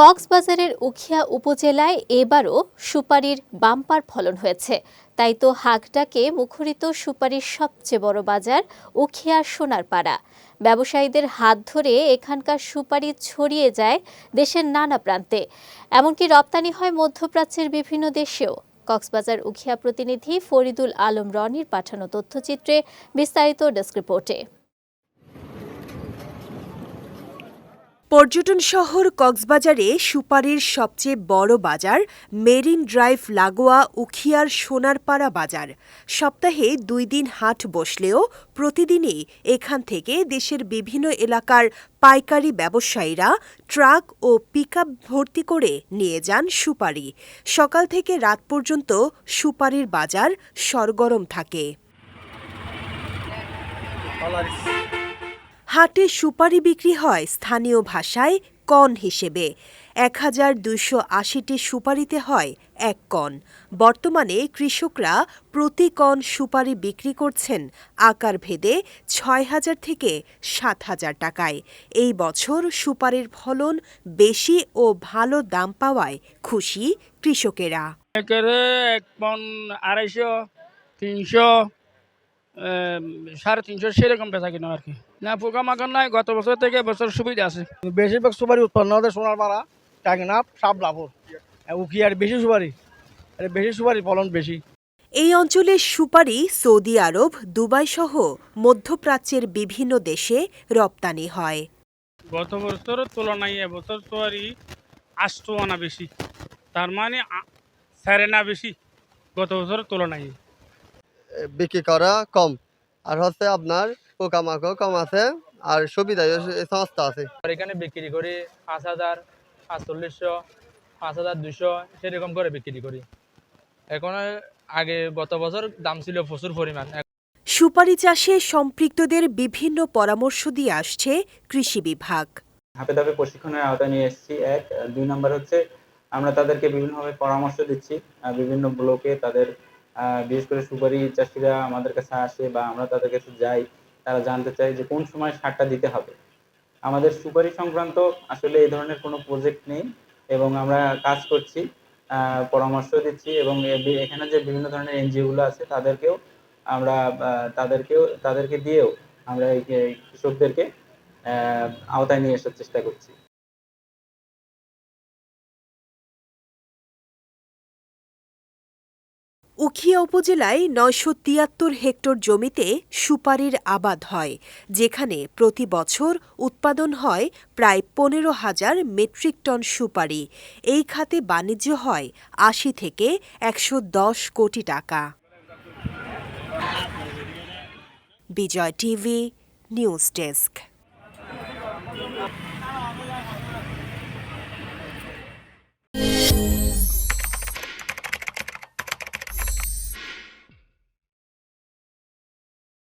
কক্সবাজারের উখিয়া উপজেলায় এবারও সুপারির বাম্পার ফলন হয়েছে। তাই তো হাকডাকে মুখরিত সুপারির সবচেয়ে বড় বাজার উখিয়া সোনারপাড়া। ব্যবসায়ীদের হাত ধরে এখানকার সুপারি ছড়িয়ে যায় দেশের নানা প্রান্তে। এমনকি রপ্তানি হয় মধ্যপ্রাচ্যের বিভিন্ন দেশেও। কক্সবাজার উখিয়া প্রতিনিধি ফরিদুল আলম রনির পাঠানো তথ্যচিত্রে বিস্তারিত ডেস্ক রিপোর্টে। পর্যটন শহর কক্সবাজারে সুপারির সবচেয়ে বড় বাজার মেরিন ড্রাইভ লাগোয়া উখিয়ার সোনারপাড়া বাজার। সপ্তাহে দুই দিন হাট বসলেও প্রতিদিনই এখান থেকে দেশের বিভিন্ন এলাকার পাইকারি ব্যবসায়ীরা ট্রাক ও পিকআপ ভর্তি করে নিয়ে যান সুপারি। সকাল থেকে রাত পর্যন্ত সুপারির বাজার সরগরম থাকে। হাটে সুপারি বিক্রি হয় স্থানীয় ভাষায় কন হিসেবে। এক হাজার দুইশো আশিটি সুপারিতে হয় এক কন। বর্তমানে কৃষকরা প্রতি কন সুপারি বিক্রি করছেন আকার ভেদে ছয় হাজার থেকে সাত হাজার টাকায়। এই বছর সুপারির ফলন বেশি ও ভালো দাম পাওয়ায় খুশি কৃষকেরা। এক পন আড়াইশো, তিনশো সাড়ে তিনশো সেরকম বেচা কিনা আর কি। না পোকা পোকামাকড় নাই গত বছর থেকে বছর সুবিধা আছে। বেশিরভাগ সুপারি উৎপন্ন হতে সোনার পাড়া টাঙ্গনাপ সাবলাপুর উকিয়ার বেশি সুপারি। আর বেশি সুপারি ফলন বেশি। এই অঞ্চলের সুপারি সৌদি আরব দুবাই সহ মধ্যপ্রাচ্যের বিভিন্ন দেশে রপ্তানি হয়। গত বছরের তুলনায় এবছর তো আর আনা বেশি। তার মানে সাড়ে না বেশি গত বছরের তুলনায়। বিক্রি করা কম। আর হচ্ছে আপনার পোকামাকড় কম আছে আর সুবিধা সমস্ত আছে। আর এখানে বিক্রি করি পাঁচ হাজার পাঁচচল্লিশশো পাঁচ হাজার দুশো সেরকম করে বিক্রি করি। এখন আগে গত বছর দাম ছিল প্রচুর পরিমাণ। সুপারি চাষে সম্পৃক্তদের বিভিন্ন পরামর্শ দিয়ে আসছে কৃষি বিভাগ। ধাপে ধাপে প্রশিক্ষণের আওতায় নিয়ে এসেছি এক। দুই নাম্বার হচ্ছে আমরা তাদেরকে বিভিন্নভাবে পরামর্শ দিচ্ছি বিভিন্ন ব্লকে তাদের বিশেষ করে সুপারি চাষিরা আমাদের কাছে আসে বা আমরা তাদের কাছে যাই, তারা জানতে চায় যে কোন সময় সারটা দিতে হবে। আমাদের সুপারি সংক্রান্ত আসলে এই ধরনের কোনো প্রজেক্ট নেই এবং আমরা কাজ করছি পরামর্শ দিচ্ছি এবং এখানে যে বিভিন্ন ধরনের এনজিওগুলো আছে তাদেরকেও আমরা তাদেরকেও, তাদেরকে দিয়েও আমরা এই কৃষকদেরকে আওতায় নিয়ে আসার চেষ্টা করছি। উখিয়া উপজেলায় নয়শো তিয়াত্তর হেক্টর জমিতে সুপারির আবাদ হয়, যেখানে প্রতি বছর উৎপাদন হয় প্রায় পনেরো হাজার মেট্রিক টন সুপারি। এই খাতে বাণিজ্য হয় আশি থেকে একশো দশ কোটি টাকা। Vijay TV, news desk.